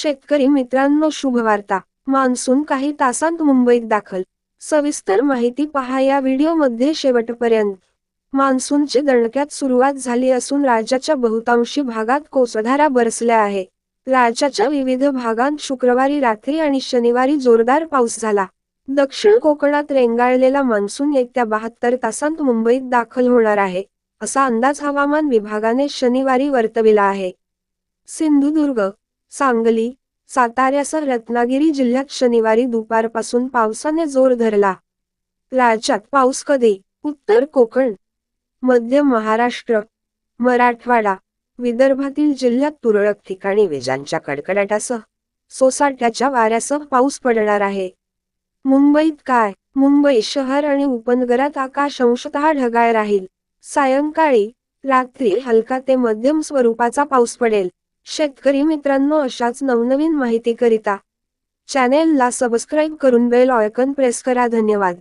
शेतकरी मित्रांनो शुभवार्ता मान्सून काही तासांत मुंबईत दाखल. सविस्तर माहिती पहा या व्हिडिओमध्ये शेवटपर्यंत. मान्सूनची दणक्यात सुरुवात झाली असून राज्याच्या बहुतांशी भागात कोसधारा बरसल्या आहे. राज्याच्या विविध भागांत शुक्रवारी रात्री आणि शनिवारी जोरदार पाऊस झाला. दक्षिण कोकणात रेंगाळलेला मान्सून येत्या बहात्तर तासांत मुंबईत दाखल होणार आहे असा अंदाज हवामान विभागाने शनिवारी वर्तविला आहे. सिंधुदुर्ग सांगली साताऱ्यासह रत्नागिरी जिल्ह्यात शनिवारी दुपारपासून पावसाने जोर धरला. राज्यात पाऊस कधी? उत्तर कोकण मध्य महाराष्ट्र मराठवाडा विदर्भातील जिल्ह्यात तुरळक ठिकाणी विजांच्या कडकडाटासह सोसाट्याच्या वाऱ्यासह पाऊस पडणार आहे. मुंबईत काय? मुंबई शहर आणि उपनगरात आकाश अंशतः ढगाळ राहील. सायंकाळी रात्री हलका ते मध्यम स्वरूपाचा पाऊस पडेल. शेतकरी मित्रांनो अशाच नवनवीन माहितीकरिता चॅनेलला सबस्क्राईब करून बेल ऑयकन प्रेस करा. धन्यवाद.